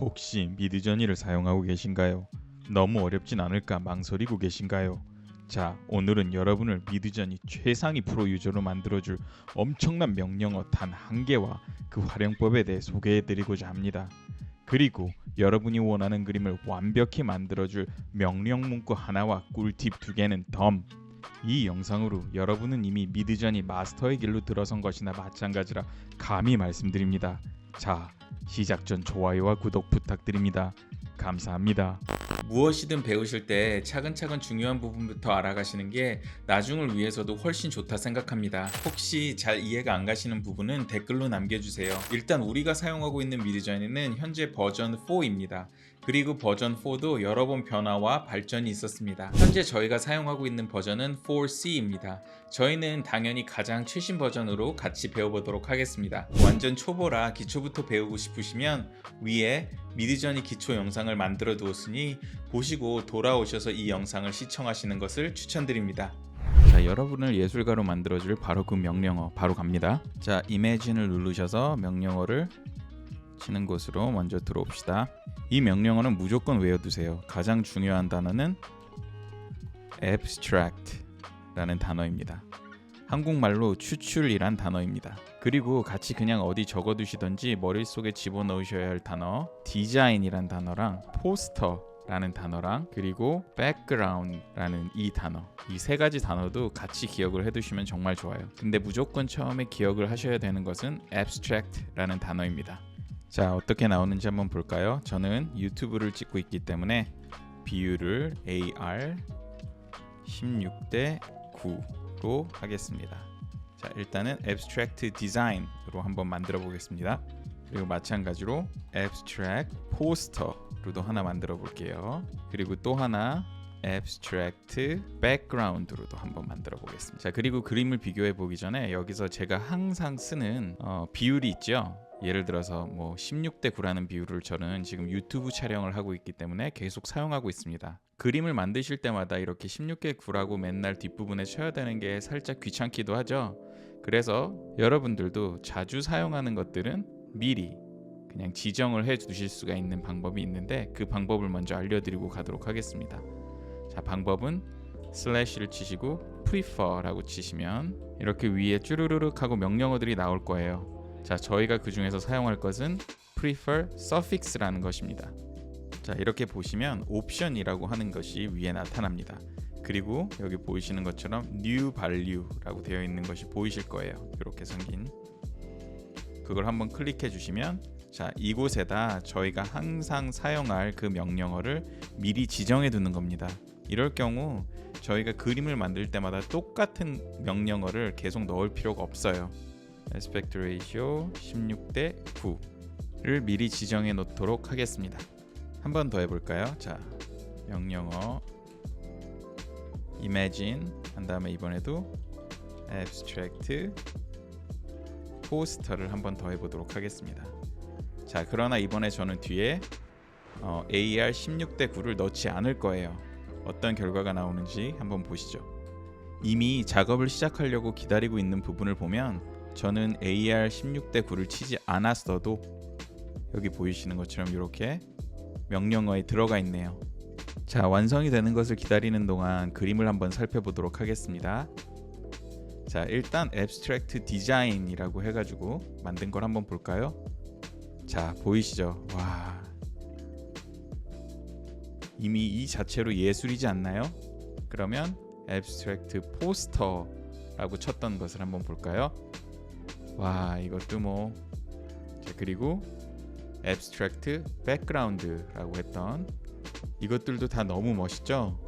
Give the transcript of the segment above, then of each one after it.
혹시 미드저니를 사용하고 계신가요? 너무 어렵진 않을까 망설이고 계신가요? 자, 오늘은 여러분을 미드저니 최상위 프로 유저로 만들어줄 엄청난 명령어 단 한 개와 그 활용법에 대해 소개해드리고자 합니다. 그리고 여러분이 원하는 그림을 완벽히 만들어줄 명령 문구 하나와 꿀팁 두 개는 덤. 이 영상으로 여러분은 이미 미드저니 마스터의 길로 들어선 것이나 마찬가지라 감히 말씀드립니다. 자, 시작 전 좋아요와 구독 부탁드립니다. 감사합니다. 무엇이든 배우실 때 차근차근 중요한 부분부터 알아가시는 게 나중을 위해서도 훨씬 좋다 생각합니다. 혹시 잘 이해가 안 가시는 부분은 댓글로 남겨주세요. 일단 우리가 사용하고 있는 미드저니는 현재 버전 4입니다. 그리고 버전 4도 여러 번 변화와 발전이 있었습니다. 현재 저희가 사용하고 있는 버전은 4C입니다. 저희는 당연히 가장 최신 버전으로 같이 배워보도록 하겠습니다. 완전 초보라 기초부터 배우고 싶으시면 위에 미드저니 기초 영상을 만들어 두었으니 보시고 돌아오셔서 이 영상을 시청하시는 것을 추천드립니다. 자, 여러분을 예술가로 만들어줄 바로 그 명령어 바로 갑니다. 자, 이매진을 누르셔서 명령어를 치는 곳으로 먼저 들어옵시다. 이 명령어는 무조건 외워두세요. 가장 중요한 단어는 abstract라는 단어입니다. 한국말로 추출이란 단어입니다. 그리고 같이 그냥 어디 적어두시던지 머릿속에 집어넣으셔야 할 단어 디자인이란 단어랑 포스터 라는 단어랑 그리고 background라는 이 단어 이 세 가지 단어도 같이 기억을 해두시면 정말 좋아요. 근데 무조건 처음에 기억을 하셔야 되는 것은 abstract라는 단어입니다. 자 어떻게 나오는지 한번 볼까요? 저는 유튜브를 찍고 있기 때문에 비율을 AR 16대 9로 하겠습니다. 자 일단은 abstract design으로 한번 만들어 보겠습니다. 그리고 마찬가지로 abstract poster 로도 하나 만들어 볼게요. 그리고 또 하나 abstract background로도 한번 만들어 보겠습니다. 자 그리고 그림을 비교해 보기 전에 여기서 제가 항상 쓰는 어, 비율이 있죠. 예를 들어서 뭐 16대 9라는 비율을 저는 지금 유튜브 촬영을 하고 있기 때문에 계속 사용하고 있습니다. 그림을 만드실 때마다 이렇게 16대 9라고 맨날 뒷부분에 쳐야 되는 게 살짝 귀찮기도 하죠. 그래서 여러분들도 자주 사용하는 것들은 미리 그냥 지정을 해 두실 수가 있는 방법이 있는데 그 방법을 먼저 알려드리고 가도록 하겠습니다. 자 방법은 슬래시를 치시고 prefer라고 치시면 이렇게 위에 쭈루루룩 하고 명령어들이 나올 거예요. 자 저희가 그 중에서 사용할 것은 prefer suffix라는 것입니다. 자 이렇게 보시면 옵션이라고 하는 것이 위에 나타납니다. 그리고 여기 보이시는 것처럼 new value라고 되어 있는 것이 보이실 거예요. 이렇게 생긴 그걸 한번 클릭해 주시면 자 이곳에다 저희가 항상 사용할 그 명령어를 미리 지정해 두는 겁니다. 이럴 경우 저희가 그림을 만들 때마다 똑같은 명령어를 계속 넣을 필요가 없어요. aspect ratio 16대 9를 미리 지정해 놓도록 하겠습니다. 한 번 더 해볼까요? 자, 명령어 imagine 한 다음에 이번에도 abstract poster를 한 번 더 해보도록 하겠습니다. 자, 그러나 이번에 저는 뒤에 어, AR 16대 9를 넣지 않을 거예요. 어떤 결과가 나오는지 한번 보시죠. 이미 작업을 시작하려고 기다리고 있는 부분을 보면 저는 AR 16대 9를 치지 않았어도 여기 보이시는 것처럼 이렇게 명령어에 들어가 있네요. 자, 완성이 되는 것을 기다리는 동안 그림을 한번 살펴보도록 하겠습니다. 자, 일단 abstract design이라고 해 가지고 만든 걸 한번 볼까요? 자, 보이시죠? 와. 이미 이 자체로 예술이지 않나요? 그러면 abstract poster라고 쳤던 것을 한번 볼까요? 와 이것도 뭐 자, 그리고 abstract background라고 했던 이것들도 다 너무 멋있죠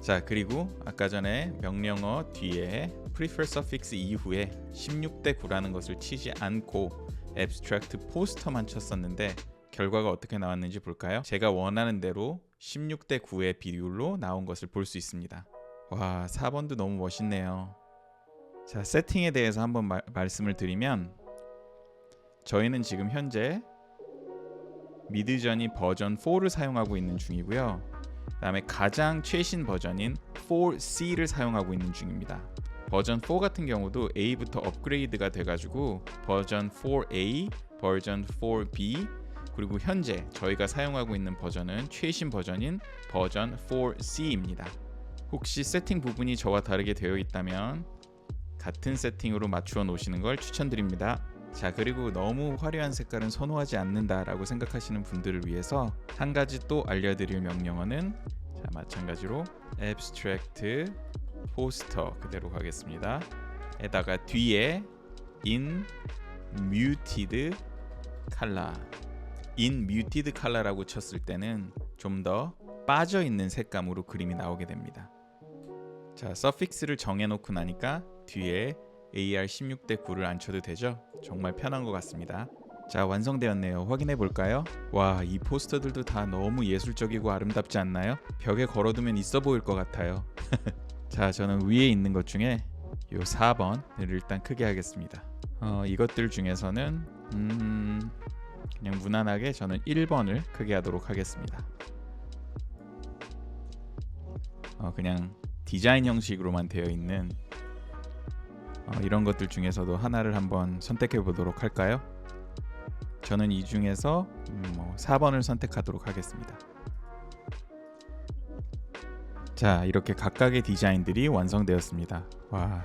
자 그리고 아까 전에 명령어 뒤에 prefer suffix 이후에 16대 9라는 것을 치지 않고 abstract poster만 쳤었는데 결과가 어떻게 나왔는지 볼까요? 제가 원하는 대로 16대 9의 비율로 나온 것을 볼 수 있습니다 와 4번도 너무 멋있네요 자, 세팅에 대해서 한번 마, 말씀을 드리면 저희는 지금 현재 미드저니 버전 4를 사용하고 있는 중이고요. 그다음에 가장 최신 버전인 4C를 사용하고 있는 중입니다. 버전 4 같은 경우도 A부터 업그레이드가 돼가지고 버전 4A, 버전 4B, 그리고 현재 저희가 사용하고 있는 버전은 최신 버전인 버전 4C입니다. 혹시 세팅 부분이 저와 다르게 되어 있다면 같은 세팅으로 맞추어 놓으시는 걸 추천드립니다. 자 그리고 너무 화려한 색깔은 선호하지 않는다라고 생각하시는 분들을 위해서 한 가지 또 알려드릴 명령어는 자 마찬가지로 abstract poster 그대로 가겠습니다. 에다가 뒤에 in muted color in muted color라고 쳤을 때는 좀 더 빠져 있는 색감으로 그림이 나오게 됩니다. 자, 서픽스를 정해 놓고 나니까 뒤에 AR 16대 9를 안 쳐도 되죠? 정말 편한 것 같습니다. 자, 완성되었네요. 확인해 볼까요? 와, 이 포스터들도 다 너무 예술적이고 아름답지 않나요? 벽에 걸어두면 있어 보일 것 같아요. 자, 저는 위에 있는 것 중에 요 4번을 일단 크게 하겠습니다. 어, 이것들 중에서는 음, 그냥 무난하게 저는 1번을 크게 하도록 하겠습니다. 어, 그냥 디자인 형식으로만 되어 있는 어, 이런 것들 중에서도 하나를 한번 선택해 보도록 할까요? 저는 이 중에서 음, 뭐 4번을 선택하도록 하겠습니다. 자, 이렇게 각각의 디자인들이 완성되었습니다. 와.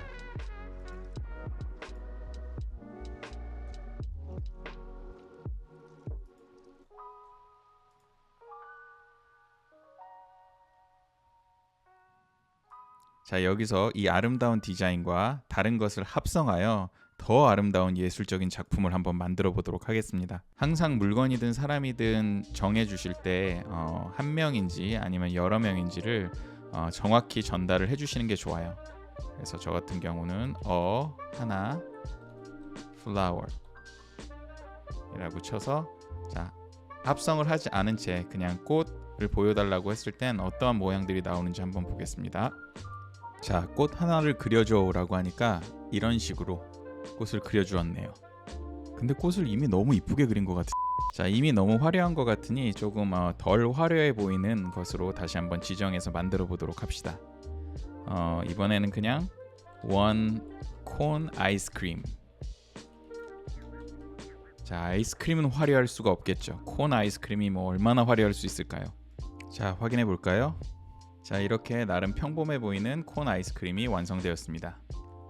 자, 여기서 이 아름다운 디자인과 다른 것을 합성하여 더 아름다운 예술적인 작품을 한번 만들어 보도록 하겠습니다. 항상 물건이든 사람이든 정해 주실 때 어, 한 명인지 아니면 여러 명인지를 어, 정확히 전달을 해주시는 게 좋아요. 그래서 저 같은 경우는 어 하나 flower 이라고 쳐서 자 합성을 하지 않은 채 그냥 꽃을 보여달라고 했을 땐 어떠한 모양들이 나오는지 한번 보겠습니다. 자, 꽃 하나를 그려줘라고 하니까 이런 식으로 꽃을 그려주었네요. 근데 꽃을 이미 너무 이쁘게 그린 것 같아. 자, 이미 너무 화려한 것 같으니 조금 어, 덜 화려해 보이는 것으로 다시 한번 지정해서 만들어 보도록 합시다. 어, 이번에는 그냥 원콘 아이스크림. 자, 아이스크림은 화려할 수가 없겠죠. 콘 아이스크림이 뭐 얼마나 화려할 수 있을까요? 자, 확인해 볼까요? 자 이렇게 나름 평범해 보이는 콘 아이스크림이 완성되었습니다.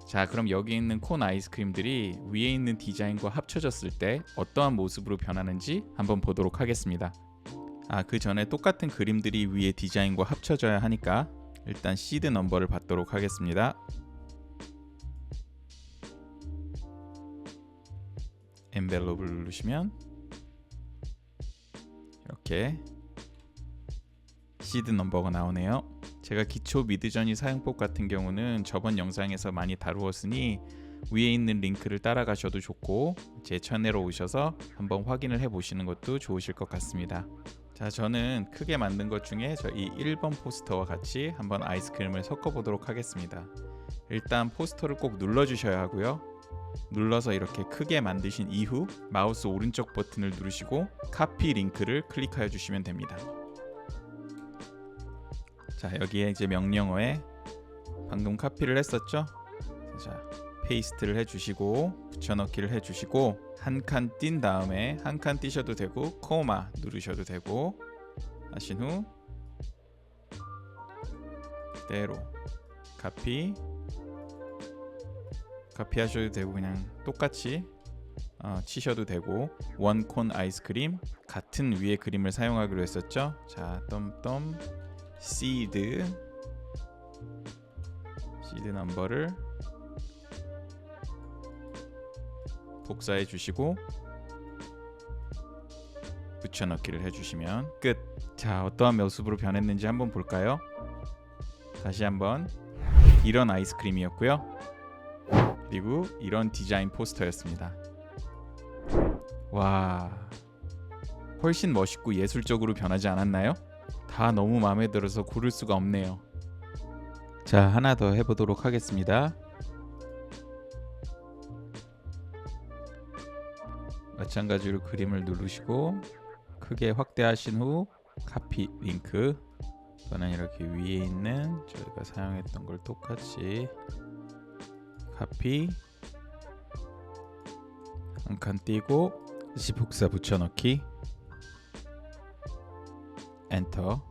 자 그럼 여기 있는 콘 아이스크림들이 위에 있는 디자인과 합쳐졌을 때 어떠한 모습으로 변하는지 한번 보도록 하겠습니다. 아 그 전에 똑같은 그림들이 위에 디자인과 합쳐져야 하니까 일단 시드 넘버를 받도록 하겠습니다. 엔벨롭을 누르시면 이렇게 시드 넘버가 나오네요. 제가 기초 미드저니 사용법 같은 경우는 저번 영상에서 많이 다루었으니 위에 있는 링크를 따라가셔도 좋고 제 채널로 오셔서 한번 확인을 해 보시는 것도 좋으실 것 같습니다. 자, 저는 크게 만든 것 중에 저 이 1번 포스터와 같이 한번 아이스크림을 섞어 보도록 하겠습니다. 일단 포스터를 꼭 눌러 주셔야 하고요. 눌러서 이렇게 크게 만드신 이후 마우스 오른쪽 버튼을 누르시고 카피 링크를 클릭하여 주시면 됩니다. 자 여기에 이제 명령어에 방금 카피를 했었죠? 자 페이스트를 해주시고 붙여넣기를 해주시고 한 칸 띈 다음에 한 칸 띄셔도 되고 코마 누르셔도 되고 하신 후 그대로 카피 카피 하셔도 되고 그냥 똑같이 어, 치셔도 되고 원콘 아이스크림 같은 위에 그림을 사용하기로 했었죠? 자 덤덤 시드 넘버를 복사해 주시고 붙여넣기를 해주시면 끝. 자 어떠한 모습으로 변했는지 한번 볼까요? 다시 한번 이런 아이스크림이었고요. 그리고 이런 디자인 포스터였습니다. 와 훨씬 멋있고 예술적으로 변하지 않았나요? 다 너무 마음에 들어서 고를 수가 없네요. 자, 하나 더 해보도록 하겠습니다. 마찬가지로 그림을 누르시고 크게 확대하신 후 카피 링크 저는 이렇게 위에 있는 저희가 사용했던 걸 똑같이 카피 한 칸 띄고 다시 복사 붙여넣기 엔터.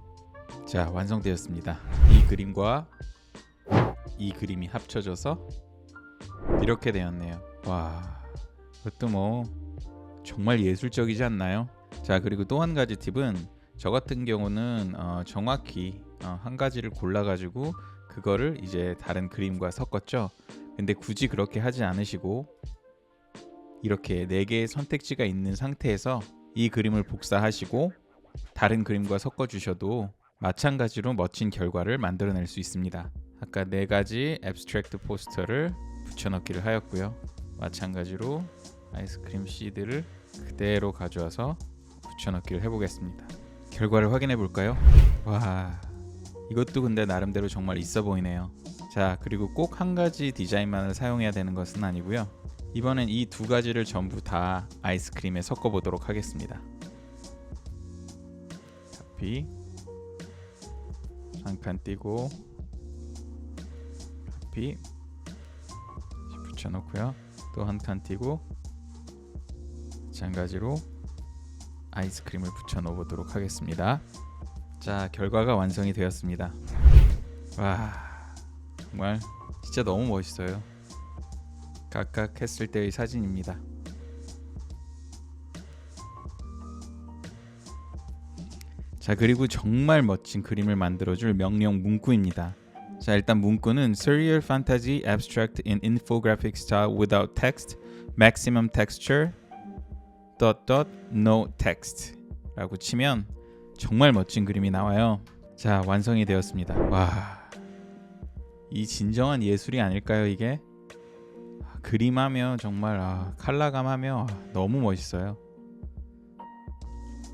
자, 완성되었습니다. 이 그림과 이 그림이 합쳐져서 이렇게 되었네요. 와, 그것도 뭐 정말 예술적이지 않나요? 자, 그리고 또 한 가지 팁은 저 같은 경우는 어, 정확히 어, 한 가지를 골라가지고 그거를 이제 다른 그림과 섞었죠. 근데 굳이 그렇게 하지 않으시고 이렇게 네 개의 선택지가 있는 상태에서 이 그림을 복사하시고 다른 그림과 섞어 주셔도 마찬가지로 멋진 결과를 만들어낼 수 있습니다. 아까 네 가지 앱스트랙트 포스터를 붙여넣기를 하였고요. 마찬가지로 아이스크림 시드를 그대로 가져와서 붙여넣기를 해보겠습니다. 결과를 확인해 볼까요? 와, 이것도 근데 나름대로 정말 있어 보이네요. 자, 그리고 꼭 한 가지 디자인만을 사용해야 되는 것은 아니고요. 이번엔 이 두 가지를 전부 다 아이스크림에 섞어 보도록 하겠습니다. 카피 한칸 띄고 카피 붙여 놓고요. 또 한 칸 띄고 마찬가지로 아이스크림을 붙여 놓아 보도록 하겠습니다. 자, 결과가 완성이 되었습니다. 와, 정말 진짜 너무 멋있어요. 각각 했을 때의 사진입니다. 자 그리고 정말 멋진 그림을 만들어줄 명령 문구입니다. 자 일단 문구는 Surreal Fantasy Abstract in Infographic Style Without Text Maximum Texture dot dot No Text 라고 치면 정말 멋진 그림이 나와요. 자 완성이 되었습니다. 와. 이 진정한 예술이 아닐까요 이게? 아, 그림하며 정말 아, 칼라감하며 아, 너무 멋있어요.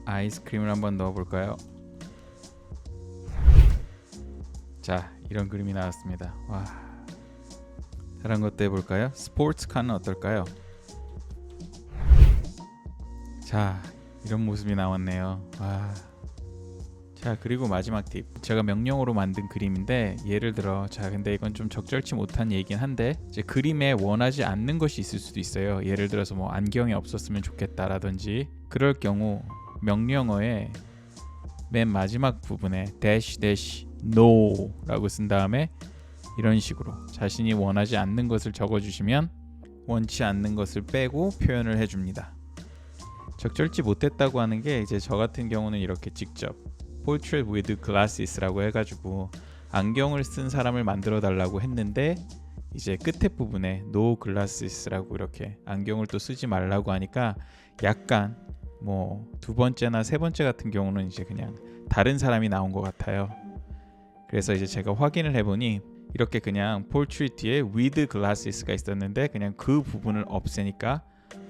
아이스크림을 한번 넣어볼까요? 자 이런 그림이 나왔습니다. 와 다른 것도 해볼까요? 스포츠카는 어떨까요? 자 이런 모습이 나왔네요. 와. 자 그리고 마지막 팁 제가 명령어로 만든 그림인데 예를 들어 자 근데 이건 좀 적절치 못한 얘기긴 한데 이제 그림에 원하지 않는 것이 있을 수도 있어요 예를 들어서 뭐 안경이 없었으면 좋겠다라든지 그럴 경우 명령어의 맨 마지막 부분에 dash dash no라고 쓴 다음에 이런 식으로 자신이 원하지 않는 것을 적어주시면 원치 않는 것을 빼고 표현을 해줍니다. 적절치 못했다고 하는 게 이제 저 같은 경우는 이렇게 직접 Portrait with Glasses라고 해가지고 안경을 쓴 사람을 만들어 달라고 했는데 이제 끝에 부분에 No Glasses라고 이렇게 안경을 또 쓰지 말라고 하니까 약간 뭐 두 번째나 세 번째 같은 경우는 이제 그냥 다른 사람이 나온 것 같아요. 그래서 이제 제가 확인을 해보니 이렇게 그냥 뒤에 With Glasses가 있었는데 그냥 그 부분을 없애니까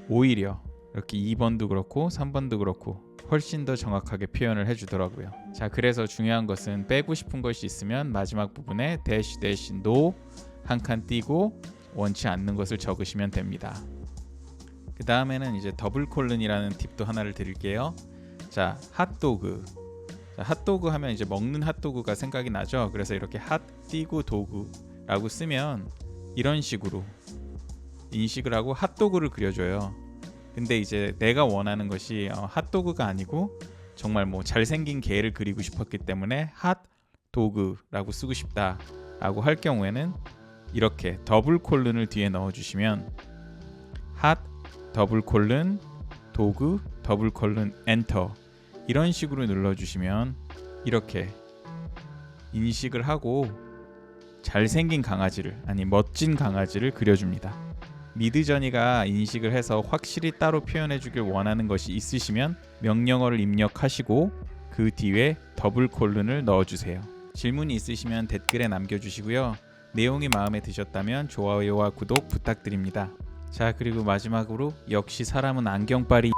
오히려 이렇게 2번도 그렇고 3번도 그렇고 훨씬 더 정확하게 표현을 해주더라고요. 자, 그래서 중요한 것은 빼고 싶은 것이 있으면 마지막 부분에 dash dash no 한 칸 띄고 원치 않는 것을 적으시면 됩니다. 그 다음에는 이제 더블 콜론이라는 팁도 하나를 드릴게요. 자, 핫도그. 자, 핫도그 하면 이제 먹는 핫도그가 생각이 나죠. 그래서 이렇게 핫 띄고 도구라고 쓰면 이런 식으로 인식을 하고 핫도그를 그려줘요. 근데 이제 내가 원하는 것이 어, 핫도그가 아니고 정말 뭐 잘생긴 개를 그리고 싶었기 때문에 핫도그라고 쓰고 싶다라고 할 경우에는 이렇게 더블 콜론을 뒤에 넣어주시면 핫 더블 콜론 도그 더블 콜론 엔터 이런 식으로 눌러주시면 이렇게 인식을 하고 잘생긴 강아지를 아니 멋진 강아지를 그려줍니다. 미드저니가 인식을 해서 확실히 따로 표현해 주길 원하는 것이 있으시면 명령어를 입력하시고 그 뒤에 더블 콜론을 넣어 주세요. 질문이 있으시면 댓글에 남겨 주시고요. 내용이 마음에 드셨다면 좋아요와 구독 부탁드립니다. 자, 그리고 마지막으로 역시 사람은 안경빨이